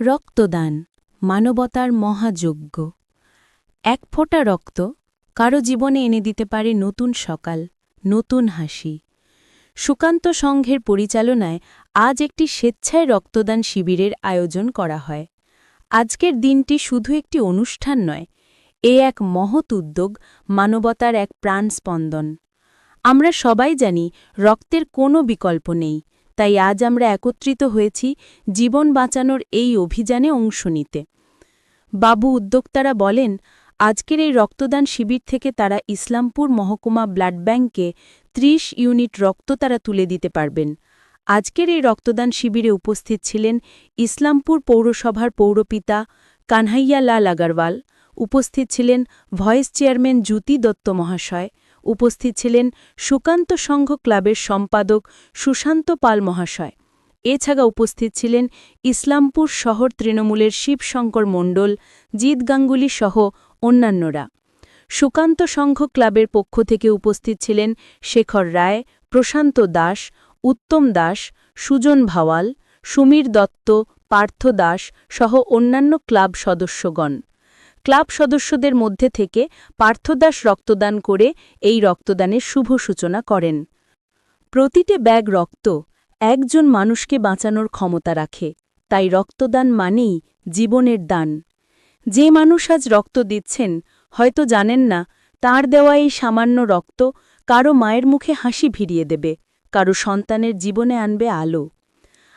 রক্তদান, মানবতার মহাযজ্ঞ। এক ফোঁটা রক্ত কারও জীবনে এনে দিতে পারে নতুন সকাল, নতুন হাসি। সুকান্ত সংঘের পরিচালনায় আজ একটি স্বেচ্ছায় রক্তদান শিবিরের আয়োজন করা হয়। আজকের দিনটি শুধু একটি অনুষ্ঠান নয়, এ এক মহৎ উদ্যোগ, মানবতার এক প্রাণস্পন্দন। আমরা সবাই জানি রক্তের কোনো বিকল্প নেই। তাই আজ আমরা একত্রিত হয়েছি জীবন বাঁচানোর এই অভিযানে অংশ নিতে। বাবু উদ্যোক্তারা বলেন, আজকের এই রক্তদান শিবির থেকে তারা ইসলামপুর মহকুমা ব্লাড ব্যাংকে ৩০ ইউনিট রক্ত তারা তুলে দিতে পারবেন। আজকের এই রক্তদান শিবিরে উপস্থিত ছিলেন ইসলামপুর পৌরসভার পৌরপিতা কানহাইয়া লাল আগারওয়াল, উপস্থিত ছিলেন ভয়েস চেয়ারম্যান জ্যোতি দত্ত মহাশয় উপস্থিত ছিলেন সুকান্ত সংঘ ক্লাবের সম্পাদক সুশান্ত পাল মহাশয়। এছাড়া উপস্থিত ছিলেন ইসলামপুর শহর তৃণমূলের শিবশঙ্কর মণ্ডল, জিৎ গাঙ্গুলি সহ অন্যান্যরা। সুকান্ত সংঘ ক্লাবের পক্ষ থেকে উপস্থিত ছিলেন শেখর রায়, প্রশান্ত দাস, উত্তম দাস, সুজন ভাওয়াল, সুমীর দত্ত, পার্থ দাস সহ অন্যান্য ক্লাব সদস্যগণ। ক্লাব সদস্যদের মধ্যে থেকে পার্থদাস রক্তদান করে এই রক্তদানের শুভ সূচনা করেন। প্রতিটি ব্যাগ রক্ত, একজন মানুষকে বাঁচানোর ক্ষমতা রাখে। তাই রক্তদান মানেই জীবনের দান। যে মানুষ আজ রক্ত দিচ্ছেন, হয়তো জানেন না, তার দেওয়া এই সামান্য রক্ত কারও মায়ের মুখে হাসি ভিড়িয়ে দেবে, কারও সন্তানের জীবনে আনবে আলো।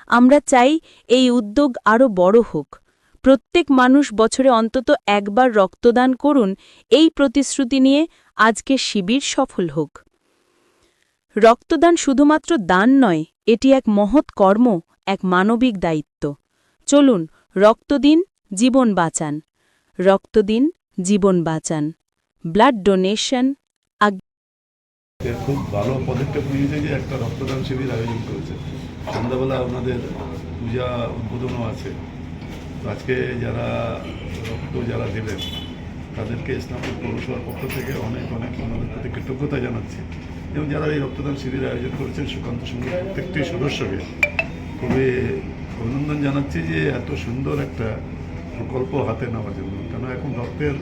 আমরা চাই এই উদ্যোগ আরও বড় হোক। প্রত্যেক মানুষ বছরে অন্তত একবার রক্তদান করুন, এই প্রতিশ্রুতি নিয়ে আজকে শিবির সফল হোক। রক্তদান শুধুমাত্র দান নয়, এটি এক মহৎ কর্ম, এক মানবিক দায়িত্ব। চলুন রক্ত দিন জীবন বাঁচান। রক্ত দিন জীবন বাঁচান। ব্লাড ডোনেশন খুব ভালো পদক্ষেপ নিয়েছে যে একটা রক্তদান শিবির আয়োজন করেছে। সন্ধ্যাবেলা ওনাদের পূজা উদ্বোধনও আছে। আজকে যারা রক্ত যারা দেবেন তাদেরকে ইসলামপুর পৌরসভার পক্ষ থেকে অনেক অনেক ওনাদের প্রতি কৃতজ্ঞতা জানাচ্ছি। এবং যারা এই রক্তদান শিবির আয়োজন করেছেন, সুকান্ত সঙ্গে প্রত্যেকটি সদস্যকে খুবই অভিনন্দন জানাচ্ছি যে এত সুন্দর একটা প্রকল্প হাতে নেওয়ার জন্য কেন এখন রক্তের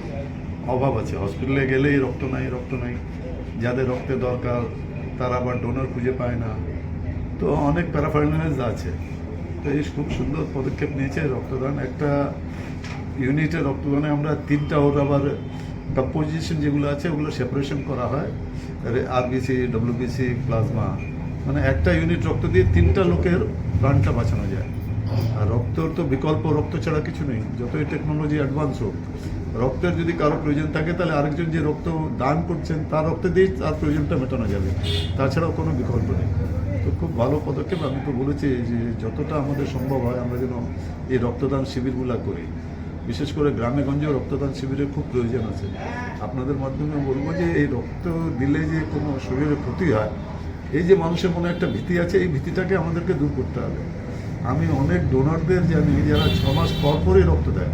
অভাব আছে। হসপিটালে গেলেই রক্ত নাই রক্ত নাই। যাদের রক্তের দরকার, তারা আবার ডোনার খুঁজে পায় না। তো অনেক প্যারাফার্নাইজ আছে। এই খুব সুন্দর পদক্ষেপ নিয়েছে রক্তদান। একটা ইউনিটে রক্তদানে আমরা তিনটা ওর আবার কম্পোজিশন যেগুলো আছে ওগুলো সেপারেশন করা হয়। আরবিসি ডব্লিউবিসি প্লাজমা মানে একটা ইউনিট রক্ত দিয়ে তিনটা লোকের প্রাণটা বাঁচানো যায়। আর রক্তর তো বিকল্প, রক্ত ছাড়া কিছু নেই। যতই টেকনোলজি অ্যাডভান্স হোক, রক্তের যদি কারও প্রয়োজন থাকে, তাহলে আরেকজন যে রক্ত দান করছেন, তার রক্তে দিয়েই তার প্রয়োজনটা মেটানো যাবে। তাছাড়াও কোনো বিকল্প নেই। তো খুব ভালো পদক্ষেপ। আমি তো বলেছি যে যতটা আমাদের সম্ভব হয়, আমরা যেন এই রক্তদান শিবিরগুলো করি। বিশেষ করে গ্রামে গঞ্জেও রক্তদান শিবিরের খুব প্রয়োজন আছে। আপনাদের মাধ্যমে বলব যে এই রক্ত দিলে যে কোনো শরীরে ক্ষতি হয়, এই যে মানুষের মনে একটা ভীতি আছে, এই ভীতিটাকে আমাদেরকে দূর করতে হবে। আমি অনেক ডোনারদের জানি যারা ছ মাস পর পরই রক্ত দেয়।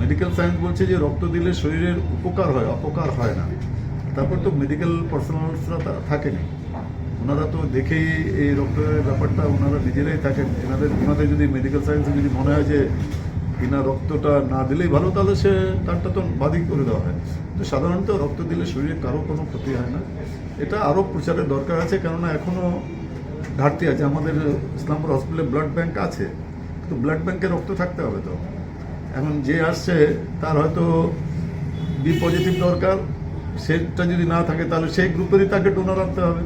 মেডিকেল সায়েন্স বলছে যে রক্ত দিলে শরীরের উপকার হয়, অপকার হয় না। তারপর তো মেডিকেল পার্সোনালসরা থাকেনি। ওনারা তো দেখেই এই রক্তের ব্যাপারটা ওনারা নিজেরাই থাকেন। এনাদের ওনাদের যদি মেডিকেল সায়েন্সে যদি মনে হয় যে কিনা রক্তটা না দিলেই ভালো, তাহলে সে তারটা তো বাদিক করে দেওয়া হয়। তো সাধারণত রক্ত দিলে শরীরে কারও কোনো ক্ষতি হয় না। এটা আরও প্রচারের দরকার আছে, কেননা এখনও ঘাটতি আছে। আমাদের ইসলামপুর হসপিটালে ব্লাড ব্যাংক আছে। তো ব্লাড ব্যাংকে রক্ত থাকতে হবে তো। এখন যে আসছে, তার হয়তো বি পজিটিভ দরকার। সেটা যদি না থাকে, তাহলে সেই গ্রুপেরই তাকে ডোনার আনতে হবে।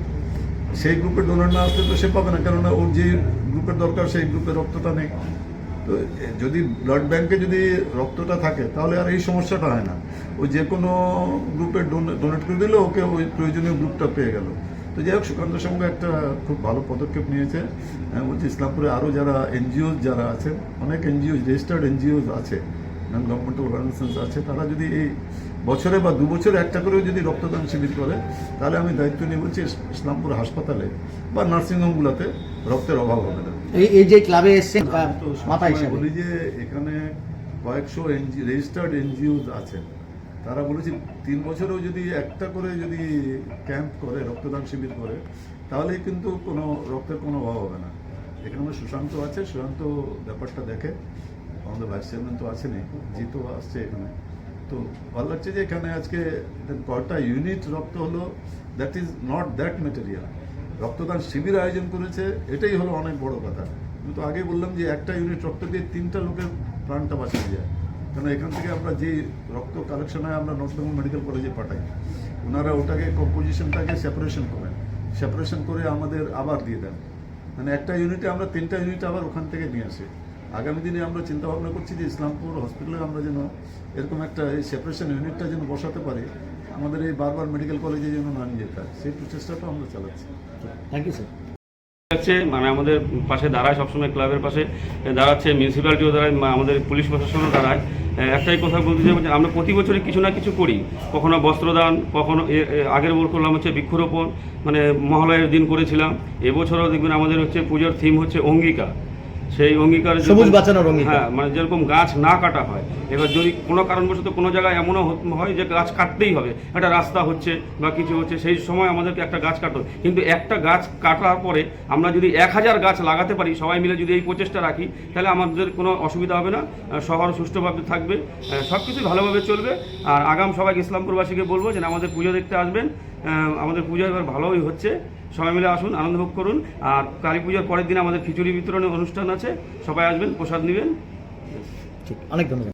সেই গ্রুপের ডোনার না আসলে তো সে পাবে না। কেননা ওর যে গ্রুপের দরকার, সেই গ্রুপের রক্তটা নেই। তো যদি ব্লাড ব্যাংকে যদি রক্তটা থাকে, তাহলে আর এই সমস্যাটা হয় না। ওই যে কোনো গ্রুপের ডোনেট করে দিলে ওকে ওই প্রয়োজনীয় গ্রুপটা পেয়ে গেল। তো যাই হোক সুকান্ত সঙ্গে একটা খুব ভালো পদক্ষেপ নিয়েছে। আমি বলছি ইসলামপুরে আরও যারা এনজিও যারা আছেন অনেক এনজিও রেজিস্টার্ড এনজিও আছে নন গভর্নমেন্টাল অর্গানাইজেশনস আছে তারা যদি এই বছরে বা দু বছরে একটা করেও যদি রক্তদান শিবির করে তাহলে আমি দায়িত্ব নিয়ে বলছি ইসলামপুর হাসপাতালে বা নার্সিংহোমগুলোতে রক্তের অভাব হবে না। এই যে ক্লাবে তো হিসাবে। বলি যে এখানে কয়েকশো এনজি রেজিস্টার্ড এনজিও আছেন তারা বলেছে তিন বছরেও যদি একটা করে যদি ক্যাম্প করে, রক্তদান শিবির করে, তাহলেই কিন্তু কোনো রক্তের কোনো অভাব হবে না। এখানে সুশান্ত আছে, সুশান্ত ব্যাপারটা দেখে। আমাদের ভাইস চেয়ারম্যান তো আছেনই জিতও আসছে এখানে। তো ভালো লাগছে যে এখানে আজকে কয়টা ইউনিট রক্ত হলো that is not that material রক্তদান শিবির আয়োজন করেছে, এটাই হলো অনেক বড় কথা। কিন্তু আগে বললাম যে একটা ইউনিট রক্ত দিয়ে তিনটা লোকের প্রাণটা বাঁচানো যায় কারণ এখান থেকে আমরা যে রক্ত কালেকশন হয় আমরা নর্থ বেঙ্গল মেডিকেল কলেজে পাঠাই। ওনারা ওটাকে কম্পোজিশনটাকে সেপারেশন করেন। সেপারেশন করে আমাদের আবার দিয়ে দেন। মানে একটা ইউনিটে আমরা তিনটা ইউনিট আবার ওখান থেকে নিয়ে আসি। আগামী দিনে আমরা চিন্তা ভাবনা করছি যে ইসলামপুর হসপিটালে আমরা যেন এরকম একটা এই সেপারেশন ইউনিটটা যেন বসাতে পারি আমাদের এই বারবার মেডিকেল কলেজে যেন না নিয়ে যেতে হয় সেই প্রচেষ্টাটা আমরা চালাচ্ছি। থ্যাংক ইউ স্যার হচ্ছে মানে আমাদের পাশে দাঁড়ায় সবসময় ক্লাবের পাশে দাঁড়াচ্ছে মিউনিসিপ্যালিটিও দাঁড়ায় আমাদের পুলিশ প্রশাসনও দাঁড়ায়। একটাই কথা বলতে চাই আমরা প্রতি বছরে কিছু না কিছু করি। কখনো বস্ত্রদান, কখনো আগের বছর করলাম হচ্ছে বৃক্ষরোপণ মানে মহালয়ের দিন করেছিলাম। এবছরও দেখবেন আমাদের হচ্ছে পুজোর থিম হচ্ছে অঙ্গিকার সেই অঙ্গীকার সবুজ বাঁচানোর অঙ্গীকার। হ্যাঁ মানে যেরকম গাছ না কাটা হয় এবার যদি কোনো কারণবশত কোনো জায়গায় এমনও হয় যে গাছ কাটতেই হবে একটা রাস্তা হচ্ছে বা কিছু হচ্ছে সেই সময় আমাদেরকে একটা গাছ কাটতে হবে। কিন্তু একটা গাছ কাটার পরে আমরা যদি এক হাজার গাছ লাগাতে পারি সবাই মিলে যদি এই প্রচেষ্টা রাখি তাহলে আমাদের কোনো অসুবিধা হবে না শহর সুষ্ঠুভাবে থাকবে সব কিছুই ভালোভাবে চলবে। আর আগাম সবাই ইসলামপুরবাসীকে বলব যে আমাদের পুজো দেখতে আসবেন আমাদের পুজো এবার ভালোই হচ্ছে। সবাই মিলে আসুন, আনন্দ ভোগ করুন। আর কালী পুজোর পরের দিন আমাদের খিচুড়ি বিতরণের অনুষ্ঠান আছে। সবাই আসবেন, প্রসাদ নেবেন। ঠিক, অনেক ধন্যবাদ।